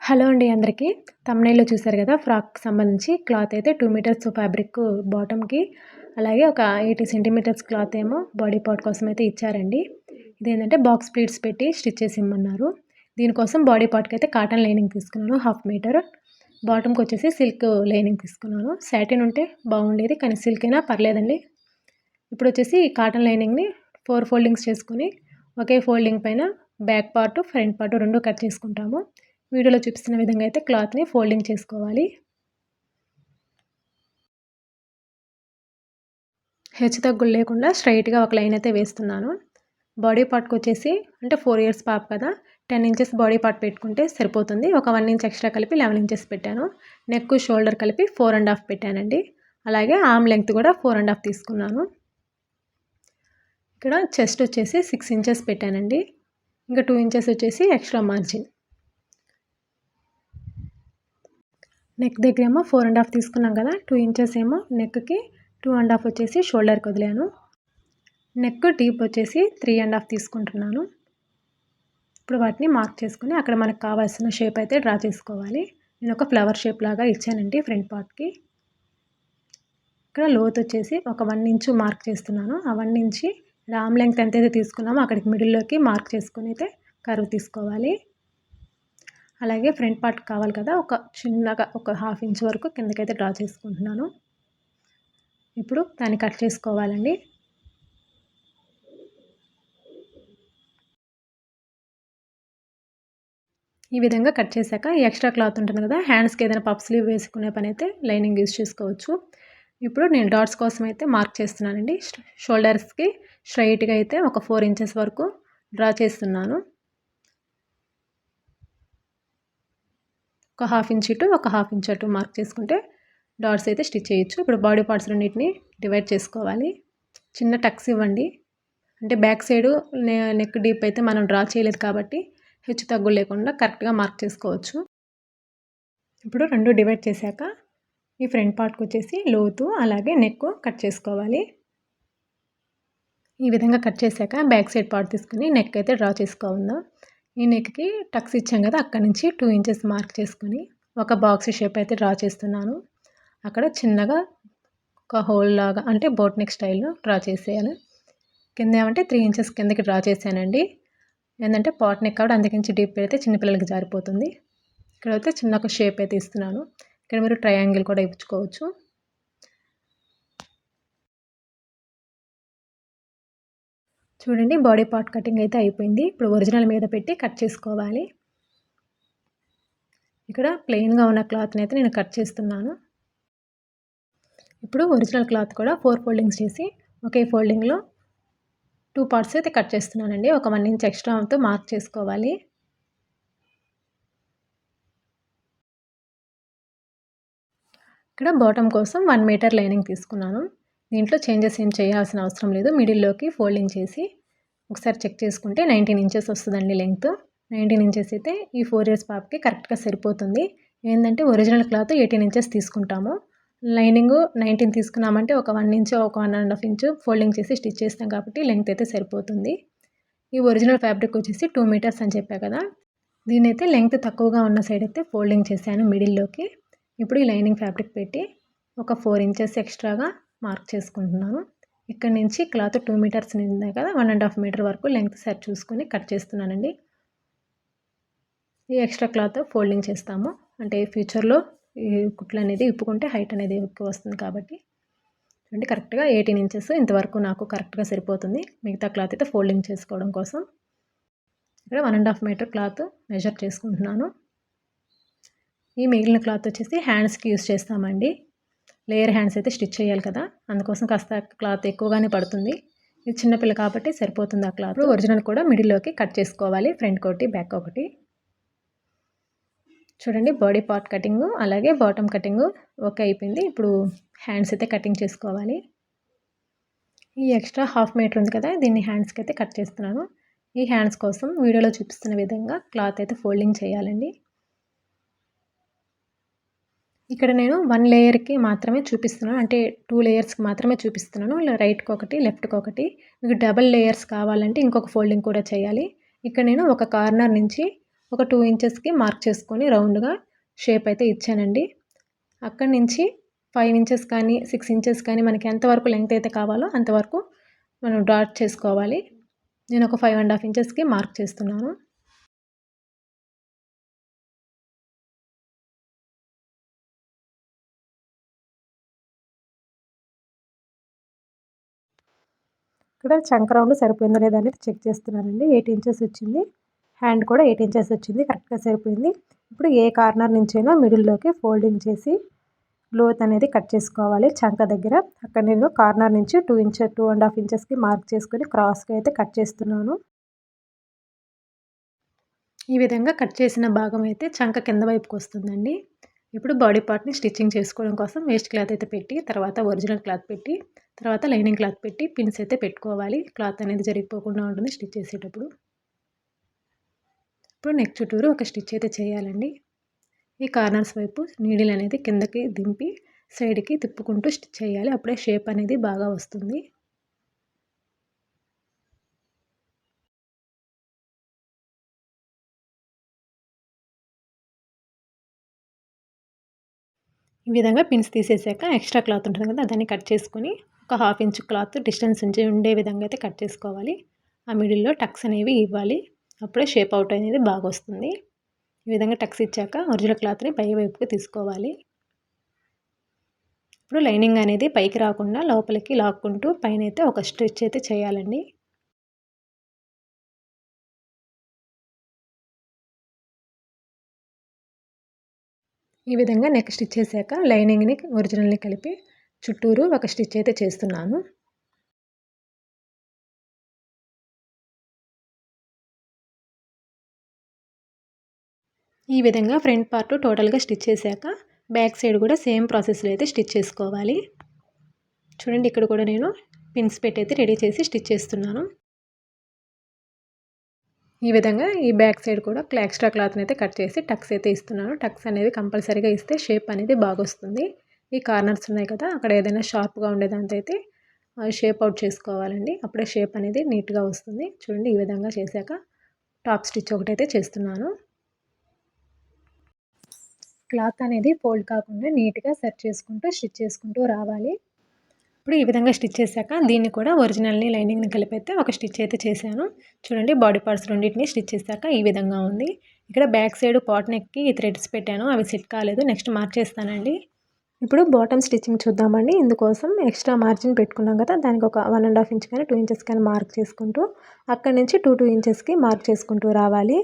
Hello అండి అందరికీ. తమ్నైల్లో చూసారు కదా ఫ్రాక్ సంబంధించి క్లాత్ అయితే టూ మీటర్స్ ఫ్యాబ్రిక్ బాటమ్కి అలాగే ఒక ఎయిటీ సెంటీమీటర్స్ క్లాత్ ఏమో బాడీ పార్ట్ కోసం అయితే ఇచ్చారండి. ఇదేంటంటే బాక్స్ ప్లీట్స్ పెట్టి స్టిచ్ చేసి ఇమ్మన్నారు. దీనికోసం బాడీ పార్ట్కి అయితే కాటన్ లైనింగ్ తీసుకున్నాను హాఫ్ మీటర్ బాటమ్కి వచ్చేసి సిల్క్ లైనింగ్ తీసుకున్నాను. శాటిన్ ఉంటే బాగుండేది కానీ సిల్క్ అయినా పర్లేదండి. ఇప్పుడు వచ్చేసి కాటన్ లైనింగ్ని ఫోర్ ఫోల్డింగ్స్ చేసుకుని ఒకే ఫోల్డింగ్ పైన బ్యాక్ పార్ట్ ఫ్రంట్ పార్ట్ రెండు కట్ చేసుకుంటాము. వీడియోలో చూపిస్తున్న విధంగా అయితే క్లాత్ని ఫోల్డింగ్ చేసుకోవాలి. హెచ్చు తగ్గులు లేకుండా స్ట్రైట్గా ఒక లైన్ అయితే వేస్తున్నాను. బాడీ పార్ట్కి వచ్చేసి అంటే ఫోర్ ఇయర్స్ పాప కదా టెన్ ఇంచెస్ బాడీ పార్ట్ పెట్టుకుంటే సరిపోతుంది. ఒక వన్ ఇంచ్ ఎక్స్ట్రా కలిపి లెవెన్ ఇంచెస్ పెట్టాను. నెక్ షోల్డర్ కలిపి ఫోర్ అండ్ హాఫ్ పెట్టానండి. అలాగే ఆమ్ లెంగ్త్ కూడా ఫోర్ అండ్ హాఫ్ తీసుకున్నాను. ఇక్కడ చెస్ట్ వచ్చేసి సిక్స్ ఇంచెస్ పెట్టానండి. ఇంకా టూ ఇంచెస్ వచ్చేసి ఎక్స్ట్రా మార్జిన్. నెక్ దగ్గర ఏమో ఫోర్ అండ్ హాఫ్ తీసుకున్నాం కదా టూ ఇంచెస్ ఏమో నెక్కి టూ అండ్ హాఫ్ వచ్చేసి షోల్డర్కి వదిలాను. నెక్ డీప్ వచ్చేసి త్రీ అండ్ హాఫ్ తీసుకుంటున్నాను. ఇప్పుడు వాటిని మార్క్ చేసుకుని అక్కడ మనకు కావాల్సిన షేప్ అయితే డ్రా చేసుకోవాలి. నేను ఒక ఫ్లవర్ షేప్ లాగా ఇచ్చానండి ఫ్రంట్ పార్ట్కి ఇక్కడ లోత్ వచ్చేసి ఒక వన్ ఇంచు మార్క్ చేస్తున్నాను. ఆ వన్ ఇంచి రామ్ లెంగ్త్ ఎంతైతే తీసుకున్నామో అక్కడికి మిడిల్లోకి మార్క్ చేసుకుని అయితే కరువు తీసుకోవాలి. అలాగే ఫ్రంట్ పార్ట్ కావాలి కదా ఒక చిన్నగా ఒక హాఫ్ ఇంచ్ వరకు కిందకైతే డ్రా చేసుకుంటున్నాను. ఇప్పుడు దాన్ని కట్ చేసుకోవాలండి. ఈ విధంగా కట్ చేశాక ఈ ఎక్స్ట్రా క్లాత్ ఉంటుంది కదా హ్యాండ్స్కి ఏదైనా పప్ స్లీవ్ వేసుకునే పని అయితే లైనింగ్ యూజ్ చేసుకోవచ్చు. ఇప్పుడు నేను డాట్స్ కోసం అయితే మార్క్ చేస్తున్నానండి. షోల్డర్స్కి స్ట్రైట్గా అయితే ఒక ఫోర్ ఇంచెస్ వరకు డ్రా చేస్తున్నాను. ఒక హాఫ్ ఇంచ్ ఇటు ఒక హాఫ్ ఇంచ్ అటు మార్క్ చేసుకుంటే డాట్స్ అయితే స్టిచ్ చేయొచ్చు. ఇప్పుడు బాడీ పార్ట్స్ రెండింటిని డివైడ్ చేసుకోవాలి. చిన్న టక్స్ ఇవ్వండి. అంటే బ్యాక్ సైడు నెక్ డీప్ అయితే మనం డ్రా చేయలేదు కాబట్టి హెచ్చు తగ్గు లేకుండా కరెక్ట్గా మార్క్ చేసుకోవచ్చు. ఇప్పుడు రెండు డివైడ్ చేశాక ఈ ఫ్రంట్ పార్ట్కి వచ్చేసి లోతు అలాగే నెక్ కట్ చేసుకోవాలి. ఈ విధంగా కట్ చేశాక బ్యాక్ సైడ్ పార్ట్ తీసుకుని నెక్ అయితే డ్రా చేసుకోవాలి ఈ నెక్కి టక్స్ ఇచ్చాం కదా అక్కడ నుంచి టూ ఇంచెస్ మార్క్ చేసుకొని ఒక బాక్స్ షేప్ అయితే డ్రా చేస్తున్నాను. అక్కడ చిన్నగా ఒక హోల్ లాగా అంటే బోట్ నెక్ స్టైల్లో డ్రా చేసేయాలి. కింద ఏమంటే త్రీ ఇంచెస్ కిందకి డ్రా చేశానండి. ఏంటంటే పాట్ నెక్ కాబట్టి అందుకించి డీప్ పెడితే చిన్నపిల్లలకి జారిపోతుంది. ఇక్కడ అయితే చిన్న ఒక షేప్ అయితే ఇస్తున్నాను. ఇక్కడ మీరు ట్రయాంగిల్ కూడా ఇచ్చుకోవచ్చు చూడండి బాడీ పార్ట్ కటింగ్ అయితే అయిపోయింది. ఇప్పుడు ఒరిజినల్ మీద పెట్టి కట్ చేసుకోవాలి. ఇక్కడ ప్లెయిన్గా ఉన్న క్లాత్ని అయితే నేను కట్ చేస్తున్నాను. ఇప్పుడు ఒరిజినల్ క్లాత్ కూడా ఫోర్ ఫోల్డింగ్స్ చేసి ఒకే ఫోల్డింగ్లో టూ పార్ట్స్ అయితే కట్ చేస్తున్నానండి. ఒక వన్ ఇంచ్ ఎక్స్ట్రాతో మార్క్ చేసుకోవాలి. ఇక్కడ బాటమ్ కోసం వన్ మీటర్ లైనింగ్ తీసుకున్నాను. దీంట్లో చేంజెస్ ఏం చేయాల్సిన అవసరం లేదు. మిడిల్లోకి ఫోల్డింగ్ చేసి ఒకసారి చెక్ చేసుకుంటే నైన్టీన్ ఇంచెస్ వస్తుందండి లెంగ్త్. నైన్టీన్ ఇంచెస్ అయితే ఈ ఫోర్ ఇయర్స్ పాపకి కరెక్ట్గా సరిపోతుంది. ఏంటంటే ఒరిజినల్ క్లాత్ ఎయిటీన్ ఇంచెస్ తీసుకుంటాము. లైనింగ్ నైన్టీన్ తీసుకున్నామంటే ఒక వన్ ఇంచ్ ఒక one and half inch folding చేసి స్టిచ్ చేస్తాం కాబట్టి లెంగ్త్ అయితే సరిపోతుంది. ఈ ఒరిజినల్ ఫ్యాబ్రిక్ వచ్చేసి టూ మీటర్స్ అని చెప్పా కదా. దీని అయితే లెంగ్త్ తక్కువగా ఉన్న సైడ్ అయితే ఫోల్డింగ్ చేశాను మిడిల్లోకి. ఇప్పుడు ఈ లైనింగ్ ఫ్యాబ్రిక్ పెట్టి ఒక ఫోర్ ఇంచెస్ ఎక్స్ట్రాగా మార్క్ చేసుకుంటున్నాను. ఇక్కడ నుంచి క్లాత్ టూ మీటర్స్ నిందా కదా వన్ అండ్ హాఫ్ మీటర్ వరకు లెంగ్త్ సెట్ చూసుకొని కట్ చేస్తున్నానండి. ఈ ఎక్స్ట్రా క్లాత్ ఫోల్డింగ్ చేస్తాము. అంటే ఫ్యూచర్లో ఈ కుట్లు అనేది ఇప్పుకుంటే హైట్ అనేది ఎక్కువ వస్తుంది కాబట్టి. చూడండి కరెక్ట్గా ఎయిటీన్ ఇంచెస్ ఇంతవరకు నాకు కరెక్ట్గా సరిపోతుంది. మిగతా క్లాత్ అయితే ఫోల్డింగ్ చేసుకోవడం కోసం. ఇక్కడ one and half metre cloth measure చేసుకుంటున్నాను. ఈ మిగిలిన క్లాత్ వచ్చేసి హ్యాండ్స్కి యూస్ చేస్తామండి. లేయర్ హ్యాండ్స్ అయితే స్టిచ్ చేయాలి కదా. అందుకోసం కాస్త క్లాత్ ఎక్కువగానే పడుతుంది. ఇది చిన్నపిల్ల కాబట్టి సరిపోతుంది ఆ క్లాత్. ఒరిజినల్ కూడా మిడిల్లోకి కట్ చేసుకోవాలి. ఫ్రంట్ ఒకటి బ్యాక్ ఒకటి చూడండి బాడీ పార్ట్ కటింగ్ అలాగే బాటమ్ కటింగ్ ఓకే అయిపోయింది. ఇప్పుడు హ్యాండ్స్ అయితే కటింగ్ చేసుకోవాలి. ఈ ఎక్స్ట్రా హాఫ్ మీటర్ ఉంది కదా దీన్ని హ్యాండ్స్కి అయితే కట్ చేస్తున్నాను. ఈ హ్యాండ్స్ కోసం వీడియోలో చూపిస్తున్న విధంగా క్లాత్ అయితే ఫోల్డింగ్ చేయాలండి. ఇక్కడ నేను వన్ లేయర్కి మాత్రమే చూపిస్తున్నాను. అంటే టూ లేయర్స్కి మాత్రమే చూపిస్తున్నాను. రైట్కి ఒకటి లెఫ్ట్కి ఒకటి. మీకు డబల్ లేయర్స్ కావాలంటే ఇంకొక ఫోల్డింగ్ కూడా చేయాలి. ఇక్కడ నేను ఒక కార్నర్ నుంచి ఒక టూ ఇంచెస్కి మార్క్ చేసుకొని రౌండ్గా షేప్ అయితే ఇచ్చానండి. అక్కడి నుంచి ఫైవ్ ఇంచెస్ కానీ సిక్స్ ఇంచెస్ కానీ మనకి ఎంతవరకు లెంగ్త్ అయితే కావాలో అంతవరకు మనం డాట్ చేసుకోవాలి. నేను ఒక ఫైవ్ అండ్ హాఫ్ ఇంచెస్కి మార్క్ చేస్తున్నాను. ఇక్కడ చంక్రౌండ్ సరిపోయిందో లేదా అనేది చెక్ చేస్తున్నానండి. ఎయిట్ ఇంచెస్ వచ్చింది. హ్యాండ్ కూడా ఎయిట్ ఇంచెస్ వచ్చింది. కరెక్ట్గా సరిపోయింది. ఇప్పుడు ఏ కార్నర్ నుంచైనా మిడిల్లోకి ఫోల్డింగ్ చేసి లోత్ అనేది కట్ చేసుకోవాలి చంక దగ్గర. అక్కడ నేను కార్నర్ నుంచి two inch two and half ఇంచెస్కి మార్క్ చేసుకొని క్రాస్గా అయితే కట్ చేస్తున్నాను. ఈ విధంగా కట్ చేసిన భాగం అయితే చంక కింద వైపుకి వస్తుందండి. ఇప్పుడు బాడీ పార్ట్ని స్టిచ్చింగ్ చేసుకోవడం కోసం వేస్ట్ క్లాత్ అయితే పెట్టి తర్వాత ఒరిజినల్ క్లాత్ పెట్టి తర్వాత లైనింగ్ క్లాత్ పెట్టి పిన్స్ అయితే పెట్టుకోవాలి. క్లాత్ అనేది జరిగిపోకుండా ఉంటుంది స్టిచ్ చేసేటప్పుడు. ఇప్పుడు నెక్ చుట్టూరు ఒక స్టిచ్ అయితే చేయాలండి. ఈ కార్నర్స్ వైపు నీడిల్ అనేది కిందకి దింపి సైడ్కి తిప్పుకుంటూ స్టిచ్ చేయాలి. అప్పుడే షేప్ అనేది బాగా వస్తుంది. ఈ విధంగా పిన్స్ తీసేసాక ఎక్స్ట్రా క్లాత్ ఉంటుంది కదా దాన్ని కట్ చేసుకొని ఒక హాఫ్ ఇంచ్ క్లాత్ డిస్టెన్స్ ఉంచి ఉండే విధంగా అయితే కట్ చేసుకోవాలి. ఆ మిడిల్లో టక్స్ అనేవి ఇవ్వాలి. అప్పుడే షేప్ అవుట్ అనేది బాగా వస్తుంది. ఈ విధంగా టక్స్ ఇచ్చాక ఒరిజినల్ క్లాత్ని పై వైపుకి తీసుకోవాలి. ఇప్పుడు లైనింగ్ అనేది పైకి రాకుండా లోపలికి లాక్కుంటూ పైన అయితే ఒక స్టిచ్ అయితే చేయాలండి. ఈ విధంగా నెక్ స్టిచ్ చేశాక లైనింగ్ని ఒరిజినల్ని కలిపి చుట్టూరు ఒక స్టిచ్ అయితే చేస్తున్నాను. ఈ విధంగా ఫ్రంట్ పార్ట్ టోటల్గా స్టిచ్ చేశాక బ్యాక్ సైడ్ కూడా సేమ్ ప్రాసెస్లో అయితే స్టిచ్ చేసుకోవాలి. చూడండి ఇక్కడ కూడా నేను పిన్స్ పెట్టి అయితే రెడీ చేసి స్టిచ్ చేస్తున్నాను. ఈ విధంగా ఈ బ్యాక్ సైడ్ కూడా ఎక్స్ట్రా క్లాత్ని అయితే కట్ చేసి టక్స్ అయితే ఇస్తున్నాను. టక్స్ అనేది కంపల్సరీగా ఇస్తే షేప్ అనేది బాగొస్తుంది. ఈ కార్నర్స్ ఉన్నాయి కదా అక్కడ ఏదైనా షార్ప్గా ఉండేదాంతో అయితే షేప్ అవుట్ చేసుకోవాలండి. అప్పుడే షేప్ అనేది నీట్గా వస్తుంది. చూడండి ఈ విధంగా చేశాక టాప్ స్టిచ్ ఒకటైతే చేస్తున్నాను. క్లాత్ అనేది ఫోల్డ్ కాకుండా నీట్గా సెట్ చేసుకుంటూ స్టిచ్ చేసుకుంటూ రావాలి. ఇప్పుడు ఈ విధంగా స్టిచ్ చేశాక దీన్ని కూడా ఒరిజినల్ని లైనింగ్ని కలిపైతే ఒక స్టిచ్ అయితే చేశాను. చూడండి బాడీ పార్ట్స్ రెండింటిని స్టిచ్ చేశాక ఈ విధంగా ఉంది. ఇక్కడ బ్యాక్ సైడ్ పాట్ నెక్కి థ్రెడ్స్ పెట్టాను. అవి సెట్ కాలేదు. నెక్స్ట్ మార్చేస్తానండి ఇప్పుడు బాటమ్ స్టిచ్చింగ్ చూద్దామండి. ఇందుకోసం ఎక్స్ట్రా మార్జిన్ పెట్టుకున్నాం కదా దానికి ఒక వన్ అండ్ హాఫ్ ఇంచ్ కానీ టూ ఇంచెస్ కానీ మార్క్ చేసుకుంటూ అక్కడి నుంచి టూ టూ ఇంచెస్కి మార్క్ చేసుకుంటూ రావాలి.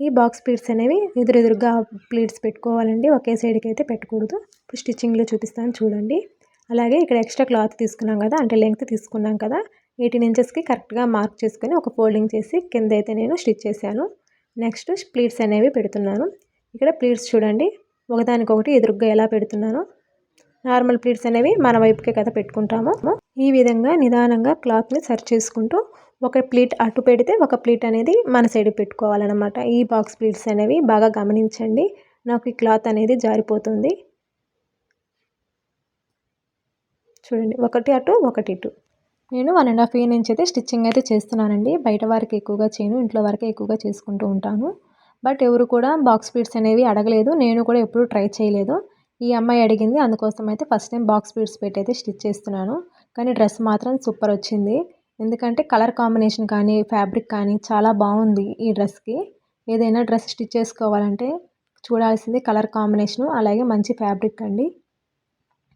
ఈ బాక్స్ ప్లీట్స్ అనేవి ఎదురెదురుగా ప్లీట్స్ పెట్టుకోవాలండి. ఒకే సైడ్కి అయితే పెట్టకూడదు. ఇప్పుడు స్టిచ్చింగ్లో చూపిస్తాను చూడండి. అలాగే ఇక్కడ ఎక్స్ట్రా క్లాత్ తీసుకున్నాం కదా అంటే లెంగ్త్ తీసుకున్నాం కదా ఎయిటీన్ ఇంచెస్కి కరెక్ట్గా మార్క్ చేసుకొని ఒక ఫోల్డింగ్ చేసి కింద అయితే నేను స్టిచ్ చేశాను. నెక్స్ట్ ప్లీట్స్ అనేవి పెడుతున్నాను. ఇక్కడ ప్లీట్స్ చూడండి ఒకదానికొకటి ఎదురుగ్గా ఎలా పెడుతున్నాను. నార్మల్ ప్లీట్స్ అనేవి మన వైపుకే కదా పెట్టుకుంటాము. ఈ విధంగా నిదానంగా క్లాత్ని సర్చ్ చేసుకుంటూ ఒక ప్లేట్ అటు పెడితే ఒక ప్లేట్ అనేది మన సైడ్ పెట్టుకోవాలన్నమాట. ఈ బాక్స్ ప్లీట్స్ అనేవి బాగా గమనించండి. నాకు ఈ క్లాత్ అనేది జారిపోతుంది. చూడండి ఒకటి అటు ఒకటి ఇటు. నేను వన్ అండ్ హాఫ్ ఇయర్ నుంచి అయితే స్టిచ్చింగ్ అయితే చేస్తున్నానండి. బయట వారికి ఎక్కువగా చేయను ఇంట్లో వరకే ఎక్కువగా చేసుకుంటూ ఉంటాను. బట్ ఎవరు కూడా బాక్స్ ప్లీట్స్ అనేవి అడగలేదు నేను కూడా ఎప్పుడు ట్రై చేయలేదు. ఈ అమ్మాయి అడిగింది అందుకోసం అయితే ఫస్ట్ టైం బాక్స్ ప్లీట్స్ పెట్టి అయితే స్టిచ్ చేస్తున్నాను. కానీ డ్రెస్ మాత్రం సూపర్ వచ్చింది. ఎందుకంటే కలర్ కాంబినేషన్ కానీ ఫ్యాబ్రిక్ కానీ చాలా బాగుంది ఈ డ్రెస్కి ఏదైనా డ్రెస్ స్టిచ్ చేసుకోవాలంటే చూడాల్సింది కలర్ కాంబినేషను అలాగే మంచి ఫ్యాబ్రిక్ అండి.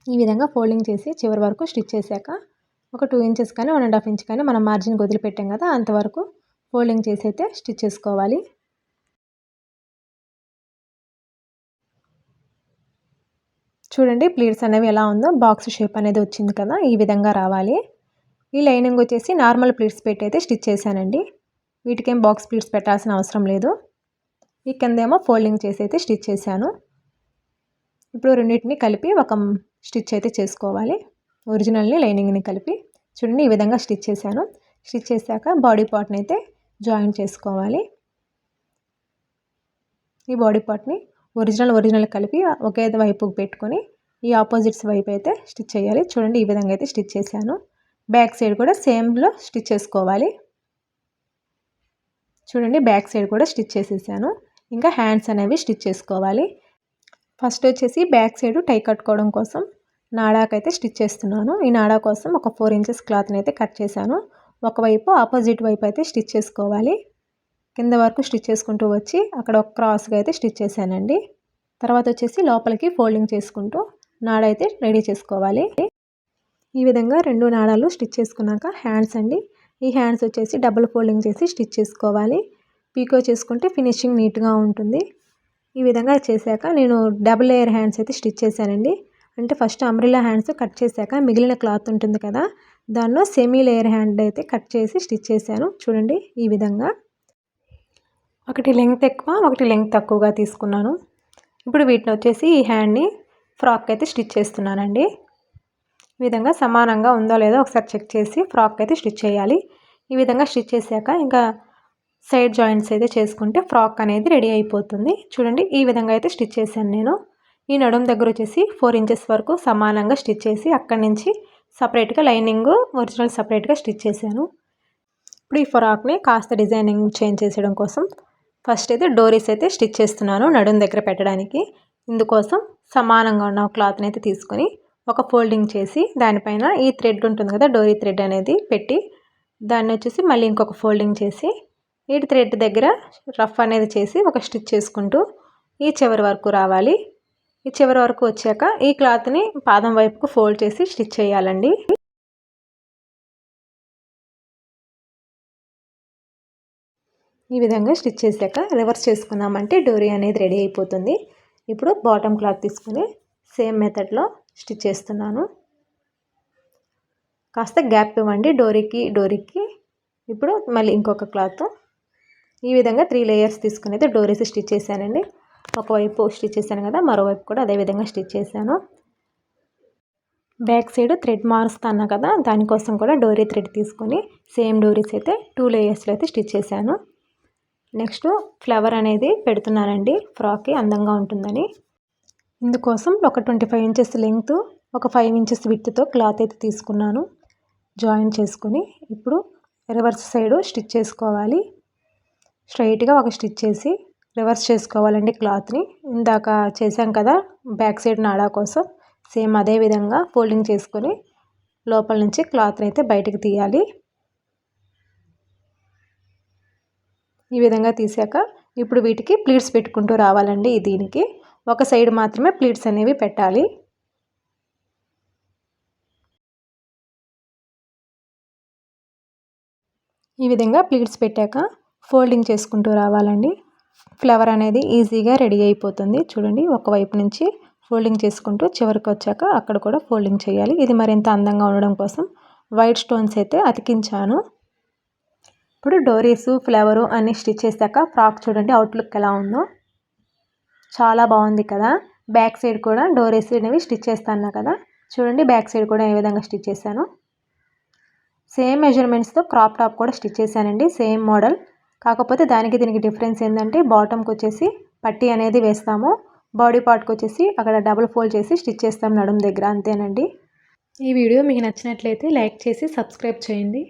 ఈ విధంగా ఫోల్డింగ్ చేసి చివరి వరకు స్టిచ్ చేశాక ఒక టూ ఇంచెస్ కానీ వన్ అండ్ హాఫ్ ఇంచ్ కానీ మనం మార్జిన్ వదిలిపెట్టాం కదా అంతవరకు ఫోల్డింగ్ చేసి అయితే స్టిచ్ చేసుకోవాలి. చూడండి ప్లీట్స్ అనేవి ఎలా ఉందో బాక్స్ షేప్ అనేది వచ్చింది కదా ఈ విధంగా రావాలి. ఈ లైనింగ్ వచ్చేసి నార్మల్ ప్లీట్స్ పెట్టి అయితే స్టిచ్ చేశానండి. వీటికేం బాక్స్ ప్లీట్స్ పెట్టాల్సిన అవసరం లేదు. ఈ కిందేమో ఫోల్డింగ్ చేసి అయితే స్టిచ్ చేశాను. ఇప్పుడు రెండింటిని కలిపి ఒక స్టిచ్ అయితే చేసుకోవాలి. ఒరిజినల్ని లైనింగ్ని కలిపి. చూడండి ఈ విధంగా స్టిచ్ చేశాను. స్టిచ్ చేశాక బాడీ పార్ట్ని అయితే జాయిన్ చేసుకోవాలి. ఈ బాడీ పార్ట్ని ఒరిజినల్ ఒరిజినల్ కలిపి ఒకే వైపుకి పెట్టుకొని ఈ ఆపోజిట్స్ వైపు అయితే స్టిచ్ చేయాలి. చూడండి ఈ విధంగా అయితే స్టిచ్ చేశాను. బ్యాక్ సైడ్ కూడా సేమ్లో స్టిచ్ చేసుకోవాలి. చూడండి బ్యాక్ సైడ్ కూడా స్టిచ్ చేసేసాను. ఇంకా హ్యాండ్స్ అనేవి స్టిచ్ చేసుకోవాలి. ఫస్ట్ వచ్చేసి బ్యాక్ సైడ్ టై కట్టుకోవడం కోసం నాడాకైతే స్టిచ్ చేస్తున్నాను. ఈ నాడా కోసం ఒక ఫోర్ ఇంచెస్ క్లాత్ని అయితే కట్ చేశాను. ఒకవైపు ఆపోజిట్ వైపు అయితే స్టిచ్ చేసుకోవాలి. కింద వరకు స్టిచ్ చేసుకుంటూ వచ్చి అక్కడ ఒక క్రాస్గా అయితే స్టిచ్ చేశానండి. తర్వాత వచ్చేసి లోపలికి ఫోల్డింగ్ చేసుకుంటూ నాడ అయితే రెడీ చేసుకోవాలి. ఈ విధంగా రెండు నాడాలు స్టిచ్ చేసుకున్నాక హ్యాండ్స్ అండి. ఈ హ్యాండ్స్ వచ్చేసి డబుల్ ఫోల్డింగ్ చేసి స్టిచ్ చేసుకోవాలి. పీకో చేసుకుంటే ఫినిషింగ్ నీట్గా ఉంటుంది. ఈ విధంగా చేశాక నేను డబుల్ లేయర్ హ్యాండ్స్ అయితే స్టిచ్ చేశానండి. అంటే ఫస్ట్ అంబ్రిలా హ్యాండ్స్ కట్ చేశాక మిగిలిన క్లాత్ ఉంటుంది కదా దానిలో సెమీ లేయర్ హ్యాండ్ అయితే కట్ చేసి స్టిచ్ చేశాను. చూడండి ఈ విధంగా. ఒకటి లెంగ్త్ ఎక్కువ ఒకటి లెంగ్త్ తక్కువగా తీసుకున్నాను. ఇప్పుడు వీటిని వచ్చేసి ఈ హ్యాండ్ని ఫ్రాక్ అయితే స్టిచ్ చేస్తున్నానండి. ఈ విధంగా సమానంగా ఉందో లేదో ఒకసారి చెక్ చేసి ఫ్రాక్ అయితే స్టిచ్ చేయాలి. ఈ విధంగా స్టిచ్ చేశాక ఇంకా సైడ్ జాయింట్స్ అయితే చేసుకుంటే ఫ్రాక్ అనేది రెడీ అయిపోతుంది. చూడండి ఈ విధంగా అయితే స్టిచ్ చేశాను నేను. ఈ నడుము దగ్గర వచ్చేసి ఫోర్ ఇంచెస్ వరకు సమానంగా స్టిచ్ చేసి అక్కడి నుంచి సపరేట్గా లైనింగ్ ఒరిజినల్ సపరేట్గా స్టిచ్ చేశాను. ఇప్పుడు ఈ ఫ్రాక్ని కాస్త డిజైనింగ్ చేంజ్ చేసేయడం కోసం ఫస్ట్ అయితే డోరీస్ అయితే స్టిచ్ చేస్తున్నాను నడుము దగ్గర పెట్టడానికి. ఇందుకోసం సమానంగా ఉన్న క్లాత్ని అయితే తీసుకొని ఒక ఫోల్డింగ్ చేసి దానిపైన ఈ థ్రెడ్ ఉంటుంది కదా డోరీ థ్రెడ్ అనేది పెట్టి దాన్ని వచ్చేసి మళ్ళీ ఇంకొక ఫోల్డింగ్ చేసి ఈ థ్రెడ్ దగ్గర రఫ్ అనేది చేసి ఒక స్టిచ్ చేసుకుంటూ ఈ చివరి వరకు రావాలి. ఈ చివరి వరకు వచ్చాక ఈ క్లాత్ని పాదం వైపుకు ఫోల్డ్ చేసి స్టిచ్ చేయాలండి. ఈ విధంగా స్టిచ్ చేశాక రివర్స్ చేసుకున్నామంటే డోరీ అనేది రెడీ అయిపోతుంది. ఇప్పుడు బాటమ్ క్లాత్ తీసుకుని సేమ్ మెథడ్లో స్టిచ్ చేస్తున్నాను. కాస్త గ్యాప్ ఇవ్వండి డోరీకి డోరీకి. ఇప్పుడు మళ్ళీ ఇంకొక క్లాత్ ఈ విధంగా త్రీ లేయర్స్ తీసుకుని అయితే డోరీస్ స్టిచ్ చేశానండి. ఒకవైపు స్టిచ్ చేశాను కదా మరోవైపు కూడా అదే విధంగా స్టిచ్ చేశాను. బ్యాక్ సైడ్ థ్రెడ్ మారుస్తాను కదా దానికోసం కూడా డోరీ థ్రెడ్ తీసుకొని సేమ్ డోరీస్ అయితే టూ లేయర్స్లో అయితే స్టిచ్ చేశాను. నెక్స్ట్ ఫ్లవర్ అనేది పెడుతున్నానండి ఫ్రాక్కి అందంగా ఉంటుందని. ఇందుకోసం ఒక ట్వంటీ ఫైవ్ ఇంచెస్ లెంగ్త్ ఒక ఫైవ్ ఇంచెస్ విత్తో క్లాత్ అయితే తీసుకున్నాను. జాయిన్ చేసుకుని ఇప్పుడు రివర్స్ సైడ్ స్టిచ్ చేసుకోవాలి. స్ట్రైట్గా ఒక స్టిచ్ చేసి రివర్స్ చేసుకోవాలండి క్లాత్ని. ఇందాక చేసాం కదా బ్యాక్ సైడ్ నాడా కోసం. సేమ్ అదే విధంగా ఫోల్డింగ్ చేసుకొని లోపల నుంచి క్లాత్ని అయితే బయటకు తీయాలి. ఈ విధంగా తీసాక ఇప్పుడు వీటికి ప్లీట్స్ పెట్టుకుంటూ రావాలండి దీనికి. ఒక సైడ్ మాత్రమే ప్లీట్స్ అనేవి పెట్టాలి. ఈ విధంగా ప్లీట్స్ పెట్టాక ఫోల్డింగ్ చేసుకుంటూ రావాలండి. ఫ్లవర్ అనేది ఈజీగా రెడీ అయిపోతుంది. చూడండి ఒకవైపు నుంచి ఫోల్డింగ్ చేసుకుంటూ చివరికి వచ్చాక అక్కడ కూడా ఫోల్డింగ్ చేయాలి. ఇది మరింత అందంగా ఉండడం కోసం వైట్ స్టోన్స్ అయితే అతికించాను. ఇప్పుడు డోరీసు ఫ్లవరు అన్నీ స్టిచ్ చేశాక ఫ్రాక్ చూడండి అవుట్లుక్ ఎలా ఉందో. చాలా బాగుంది కదా. బ్యాక్ సైడ్ కూడా డోరీస్ అనేవి స్టిచ్ చేస్తాను కదా. చూడండి బ్యాక్ సైడ్ కూడా ఏ విధంగా స్టిచ్ చేశాను. సేమ్ మెజర్మెంట్స్తో క్రాప్ టాప్ కూడా స్టిచ్ చేశానండి. Same model. కాకపోతే దానికి దీనికి డిఫరెన్స్ ఏంటంటే బాటమ్కి వచ్చేసి పట్టీ అనేది వేస్తాము. బాడీ పార్ట్కి వచ్చేసి అక్కడ డబుల్ ఫోల్డ్ చేసి స్టిచ్ చేస్తాం నడుం దగ్గర అంతేనండి. ఈ వీడియో మీకు నచ్చినట్లయితే లైక్ చేసి సబ్స్క్రైబ్ చేయండి.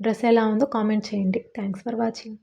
డ్రెస్ ఎలా ఉందో కామెంట్ చేయండి. Thanks for watching